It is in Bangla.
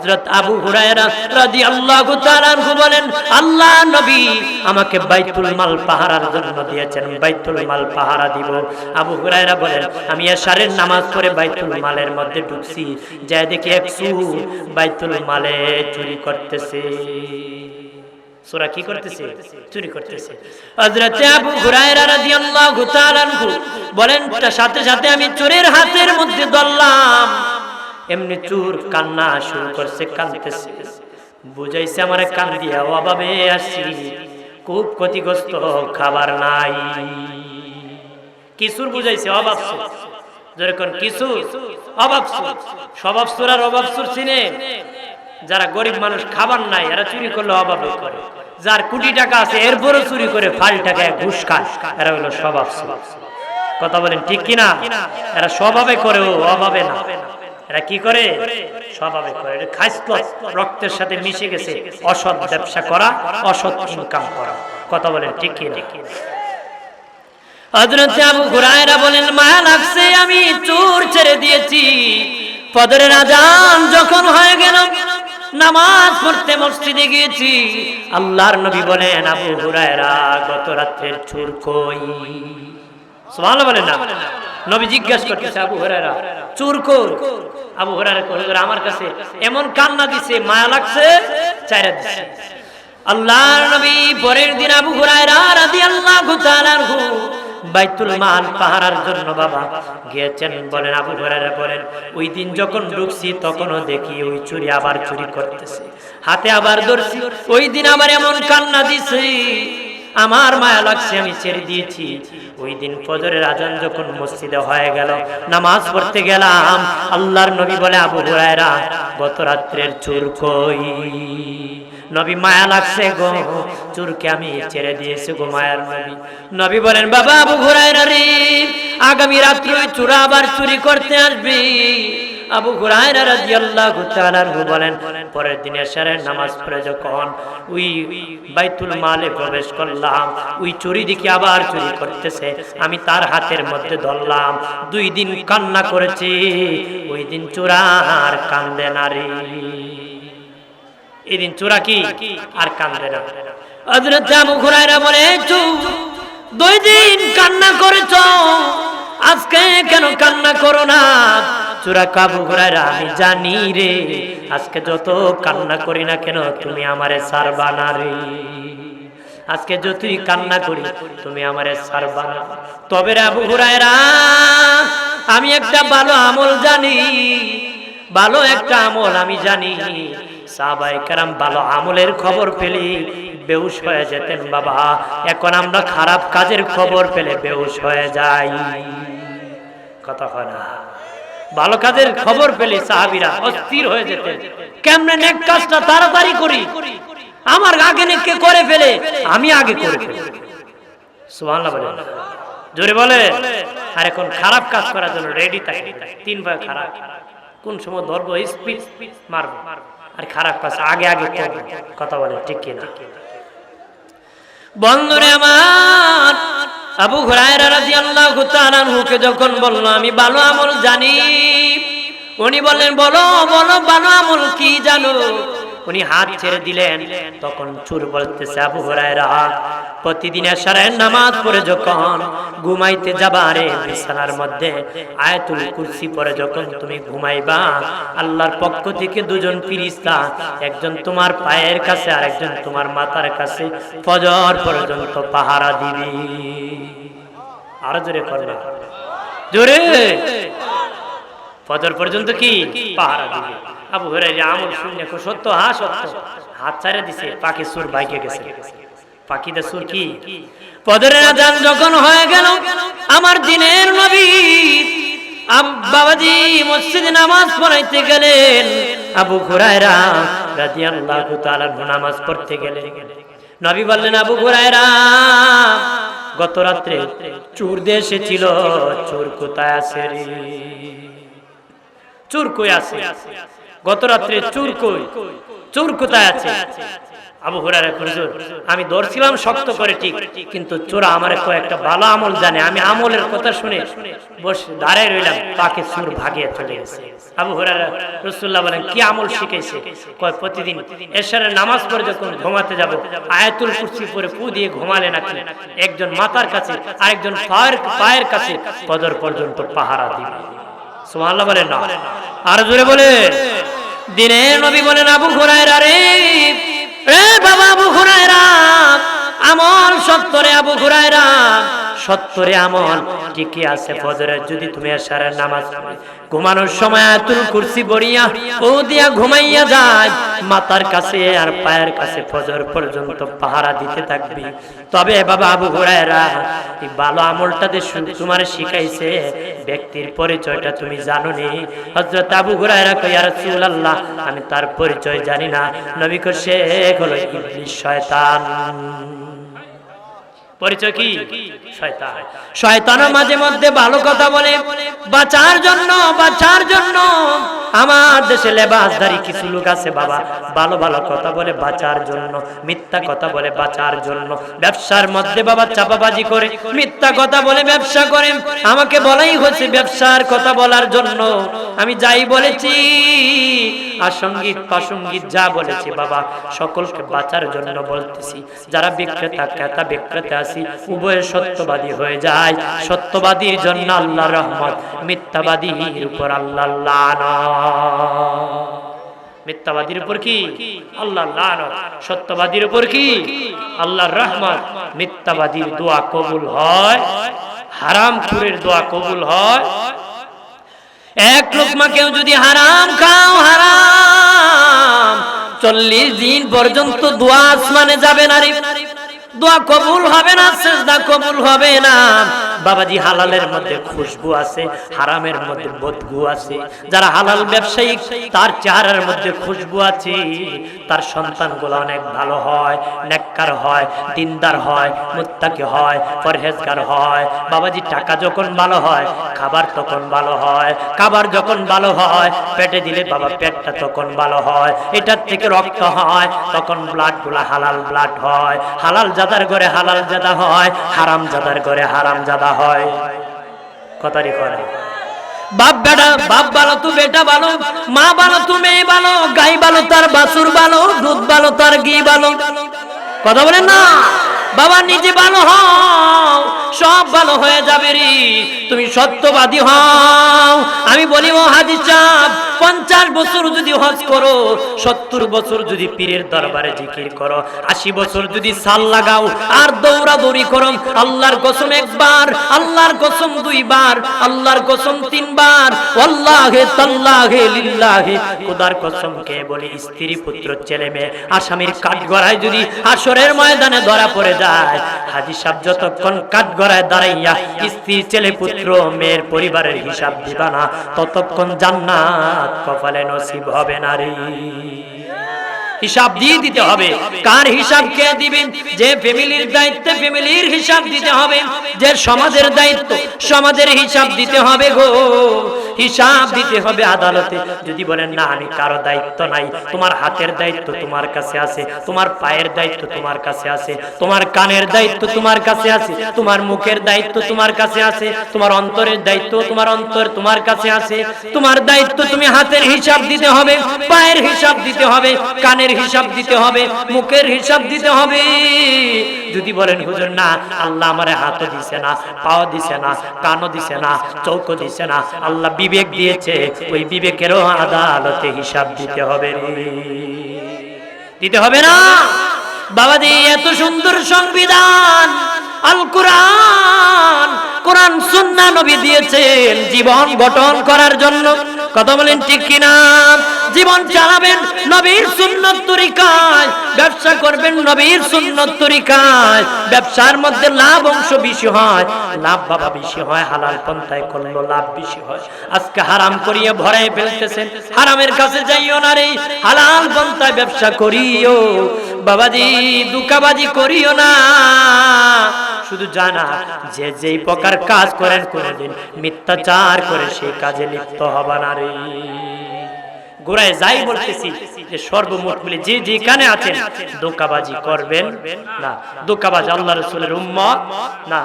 হযরত আবু হুরায়রা রাদিয়াল্লাহু তাআলা বলেন, আল্লাহ নবী আমাকে বাইতুল মাল পাহারার জন্য দিয়েছেন, বাইতুল মাল পাহারা দিব। আবু হুরায়রা বলেন, আমি এশারের নামাজ পড়ে বাইতুল মালের মধ্যে ঢুকছি দেখি এক সুর বাইতুল মালে চুরি করতেছে। সোরা কি করতেছে? চুরি করতেছে। হযরত আবু হুরায়রা রাদিয়াল্লাহু তাআলা বলেন সাথে সাথে আমি চোরের হাতের মধ্যে ধরলাম। এমনি চুর কান্না শুরু করছে, কাঁদতেছে। বুঝাইছে আমারে কান দিয়া অভাবে আসছি খুব ক্ষতিগ্রস্ত, খাবার নাই। কিশোর বুঝাইছে, অভাব যারা গরিব মানুষ খাবার নাই, এরা চুরি করলে অভাবে করে। যার কোটি টাকা আছে, এরপরও চুরি করে ফাল টাকায় ঘুষ এরা হলো স্বভাব কথা বলেন ঠিক কিনা? এরা স্বভাবে করে ও অভাবে না। এরা কি করে? স্বভাবে করে। এটা রক্তের সাথে মিশে গেছে। অসৎ ব্যবসা করা, অসৎ ইনকাম করা। কথা বলেন ঠিক কিনা? হযরত আবু হুরায়রা বলেন আমি চোর ছেড়ে দিয়েছি। ফজরের আজান যখন হয়ে গেল, নামাজ পড়তে মসজিদে গিয়েছি। আল্লাহর নবী বলেন, আবু হুরায়রা, গত রাত্রের চোর কই? সুবহানাল্লাহ বলেন না। নবী জিজ্ঞাসা করতেছে, আবু হুরায়রা, চোর কই আবু হুরায়রা কই আমার কাছে এমন কান্না দিছে, মায়া লাগছে, চাইরা দিছে। আল্লাহর নবী পরের দিন আবু হুরায়রা রাদিয়াল্লাহু তাআলা বাইতুল মাল পাহারার জন্য বাবা গিয়েছেন। বলেন, আবু হুরায়রা বলেন, ওই দিন যখন ঢুকছি, তখনও দেখি ওই চুরি আবার চুরি করতেছে। হাতে আবার ধরছি, ওই দিন আবার এমন কান্না দিছে আমার মায়া লাগছে, আমি ছেড়ে দিয়েছি। ওই দিন ফজরের আজান যখন মসজিদে হয়ে গেল, নামাজ পড়তে গেলাম। আল্লাহর নবী বলে, আবু হুরায়রা, গত রাত্রের চুর কই? নবী, মায়া লাগছে গো, চুরকে আমি ছেড়ে দিয়েছি গো মায়ার নবী। নবী বলেন, বাবা, আবু হুরায়রা রে, আগামী রাত্রে চুরা আবার চুরি করতে আসবি। আবু হুরায়রা রাদিয়াল্লাহু বলেন, পরের দিন এশারের নামাজ পড়ে যখন ওই বাইতুল মালে প্রবেশ করলাম, ওই চুরি দিকে আবার চুরি করতেছে। আমি তার হাতের মধ্যে ধরলাম। দুই দিন কান্না করেছি, ওই দিন চোরার কান্দে নারী এদিন চোরা কি আর কান্দে না। হযরত আবু হুরায়রা বলে দুই দিন কান্না করেছ, আজকে কেন কান্না করো না? চোরা কাবু হুরায়রা আমি জানি রে, আজকে যত কান্না করি না কেন, তুমি আমারে সারবা না রে। আজকে যতই কান্না করি, তুমি আমারে সারবা না। তবে রে আবু হুরায়রা, আমি একটা ভালো আমল জানি, ভালো একটা আমল আমি জানি। সাহাবাই কারাম ভালো আমলের খবর পেলে বেউস হয়ে যেতেন, বাবা। এখন আমরা খারাপ কাজের খবর পেলে বেউস হয়ে যাই। কথা হয় না। ভালো কাজের খবর পেলে সাহাবিরা অস্থির হয়ে যেতেন। কেমনে নেক কাজটা তাড়াতাড়ি করি? আমার আগে নেককে করে ফেলে, আমি আগে করে ফেলি। সুবহানাল্লাহ বলে জোরে বলে। আর এখন খারাপ কাজ করার জন্য রেডি থাকে তিন ভাই খারাপ। কোন সময় ধরবো স্পিড মারবো। আর খারাপ কাজ আগে আগে করব। কথা বলে, ঠিক কিনা? বন্ধুরে আমার আবু হুরায়রা যখন বলল, আমি ভালো আমল জানি। উনি বললেন, বলো বলো, ভালো আমল কি জানো? উনি হাত ছেড়ে দিলেন। তখন চুর বলতেছে, আবু হুরায়রা, প্রতিদিন এশারের নামাজ পড়ে যখন ঘুমাইতে যাবা রে, বিছানার মধ্যে আয়াতুল কুরসি পড়ে যখন তুমি ঘুমাইবা, আল্লাহর পক্ষ থেকে দুজন ফিরিস্তা, একজন তোমার পায়ের কাছে আর একজন তোমার মাথার কাছে ফজর পর্যন্ত পাহারা দিবি। আর জোরে করবে জোরে! ফজর পর্যন্ত কি? পাহারা দিবে। আবু হুরাইরা আমল শুনে কো সত্য, হা, সত্য। হাত ছাড়ে দিছে পাখি সুর ভাইকে গেছে। পাখিদের সুর কি? ফজরের আজান যখন হয়ে গেল, আমার দিনের নবী বাবাজি মসজিদে নামাজ পড়াইতে গেলেন। আবু হুরায়রা রাদিয়াল্লাহু তাআলা নামাজ পড়তে গেলেন। নবী বললেন, আবু হুরায়রা, গত রাত্রে চোর দেশে ছিল চোর কোথায় আছে রে? চোর কই আছে? গত রাত্রে চোর কই? চোর কোথায় আছে? আবু হুরায়রা হুজুর, আমি ধরছিলাম শক্ত করে ঠিক, কিন্তু চোরা আমার কয়েকটা ভালো আমল জানে। আমি আমলের কথা শুনে বসে দাঁড়ায় রইলাম, তাকে সুর ভাগিয়ে চলে গেছে। আবু হুরায়রা রাসূলুল্লাহ বলেন, কি আমল শিখাইছে কয়, প্রতিদিন এশারের নামাজ পড়ে যখন ঘুমাতে যাব, আয়াতুল কুরসি পরে ফু দিয়ে ঘুমালে নাকি একজন মাথার কাছে, আরেকজন পায়ের পায়ের কাছে পদর পর্যন্ত পাহারা দিবে। সুবহানাল্লাহ বলেন না। আর জোরে বলে দিনে নবী বলেন, আবু হুরায়রা রে রে বাবা আবু হুরায়রা, আমল সত্তরে আবু হুরায়রা, সত্তরে আমল কি আছে ফজরের, যদি তুমি এশারের নামাজ ঘুমানোর সময় আয়াতুল কুরসি বড়িয়া ও দিয়া ঘুমাইয়া যায়। মাথার কাছে আর পায়ের কাছে ফজর পর্যন্ত পাহারা দিতে থাকবি। তবে বাবা আবু হুরায়রা, এই ভালো আমলটাতে শু- তোমার শিখাইছে, ব্যক্তির পরিচয়টা তুমি জানো নি হযরত আবু হুরায়রা কই ইয়া রাসূলুল্লাহ, আমি তার পরিচয় জানি না। নবী কো সে হলো ইবলিস শয়তান। পরিচয় কি? শয়তান। শয়তানের মাঝে মধ্যে ভালো কথা বলে। বাঁচার জন্য বাঁচার জন্য। আমার দেশে লেবাসদারি কিছু লোক আছে বাবা। ভালো ভালো কথা বলে বাঁচার জন্য, মিথ্যা কথা বলে বাঁচার জন্য। ব্যবসার মধ্যে বাবা চাপাবাজি করে, মিথ্যা কথা বলে ব্যবসা করে। আমাকে বলাই হয়েছে ব্যবসার কথা বলার জন্য। আমি যাই বলেছি আসঙ্গিত প্রাসঙ্গিক যা বলেছি বাবা, সকলকে বাঁচার জন্য বলতেছি। যারা বিক্রেতা, ক্রেতা, বিক্রেতা আছি, উভয়ে সত্যবাদী হয়ে যায় সত্যবাদীর জন্য আল্লাহ রহমত, মিথ্যাবাদীর উপর আল্লাহ লানত। মিথ্যাবাদীর উপর কি? আল্লাহ সত্যবাদীর উপর কি? মিথ্যাবাদীর দোয়া কবুল হয়। দোয়া কবুল হয়। এক লোকমা কেউ যদি হারাম খাও, হারাম। চল্লিশ দিন পর্যন্ত দোয়া আসমানে যাবে না দোয়া কবুল হবে না কবুল হবে না। বাবাজি হালালের মধ্যে খুশবু আছে, হারামের মধ্যে বদগু আছে। যারা হালাল ব্যবসায়িক তার চেহারার মধ্যে খুশবু আছে। তার সন্তানগুলো অনেক ভালো হয়, নেককার হয়, দিনদার হয়, মুত্তাকি হয়, পরহেজগার হয়। বাবাজি টাকা যখন ভালো হয়, খাবার তখন ভালো হয়, খাবার যখন ভালো হয়, পেটে দিলে বাবা পেটটা তখন ভালো হয়। এটার থেকে রক্ত হয়, তখন ব্লাডগুলা হালাল ব্লাড হয়। হালাল জাদার ঘরে হালাল জাদা হয়, হারাম জাদার ঘরে হারাম জাদা হয়। কথারি করে বাপ বেটা, বাপ ভালো, তো বেটা ভালো, মা ভালো, তো মেয়ে ভালো, গাই ভালো, তার বাসুর ভালো, দুধ ভালো, তার ঘি ভালো। কথা বলেন না? বাবা নিজে ভালো হও, সব ভালো হয়ে যাবে রে। তুমি সত্যবাদী হও। আমি বলি, ও হাদিস পঞ্চাশ বছর যদি হজ করো, সত্তর বছর যদি পীরের দরবারে জিকির করো, আশি বছর যদি সাল লাগাও আর দৌড়াদৌড়ি করো, আল্লাহর কসম একবার, আল্লাহর কসম দুইবার, আল্লাহর কসম তিনবার আল্লাহে তাল্লাহে লিল্লাহে। খোদার কসম কে বলি স্ত্রী পুত্র ছেলে মেয়ে, আসামির কাঠগড়ায় যদি আসরের ময়দানে ধরা পড়ে যায়, হাজি সাহেব যতক্ষণ কাঠগড়ায় দাঁড়াইয়া স্ত্রী ছেলে পুত্র মেয়ের পরিবারের হিসাব দিবা না, ততক্ষণ জান্নাত কপালে নসিব হবে না রে হিসাব দিয়ে দিতে হবে। কার হিসাব কে দিবেন? যে ফ্যামিলির দায়িত্ব ফ্যামিলির হিসাব দিতে হবে। যে সমাজের দায়িত্ব সমাজের হিসাব দিতে হবে গো। হিসাব দিতে হবে আদালতে। যদি বলেন, না, আমি কারও দায়িত্ব নাই, তোমার হাতের দায়িত্ব তোমার কাছে আছে, তোমার পায়ের দায়িত্ব তোমার কাছে আছে, তোমার কানের দায়িত্ব তোমার কাছে আছে, তোমার মুখের দায়িত্ব তোমার কাছে আছে, তোমার অন্তরের দায়িত্ব তোমার অন্তর তোমার কাছে আছে, তোমার দায়িত্ব তুমি হাতের হিসাব দিতে হবে, পায়ের হিসাব দিতে হবে, কানের হিসাব দিতে হবে, মুখের হিসাব দিতে হবে। যদি বলেন, হুজুর, না, আল্লাহ আমারে হাতও দিছে না, পাও দিছে না, কানও দিছে না, চৌকো দিছে না, আল্লাহ বিবেক দিয়েছে, ওই বিবেকেরও আদালতে হিসাব দিতে হবে দিতে হবে না? বাবাজি, এত সুন্দর সংবিধান আল কোরআন কোরআন সুন্না নবী দিয়েছেন, জীবন গঠন করার জন্য। কথা বলেন ঠিক কিনা? জীবন চালাবেন নবীর সুন্নত তরিকায়। ব্যবসা করবেন নবীর সুন্নত তরিকায়। ব্যবসার মধ্যে লাভ অংশ বেশি হয়। লাভ বাবা বেশি হয়, হালাল পন্থায় করল লাভ বেশি হয়। আজকে হারাম করিয়ে ভরাই ফেলতেছেন। হারামের কাছে যাইও না রে, হালাল পন্থায় ব্যবসা করিও। বাবাজি, দুকাবাজি করিও না। শুধু জানা যে যেই প্রকার কাজ করেন কোনদিন মিথ্যাচার করে সেই কাজে লিপ্ত হবা না রে। গোড়ায় যাই বলতেছি যে সর্বমোট মিলে যে যেখানে আছেন দোকাবাজি করবেন না। দোকাবাজ আল্লাহ রসুলের উম্মত, না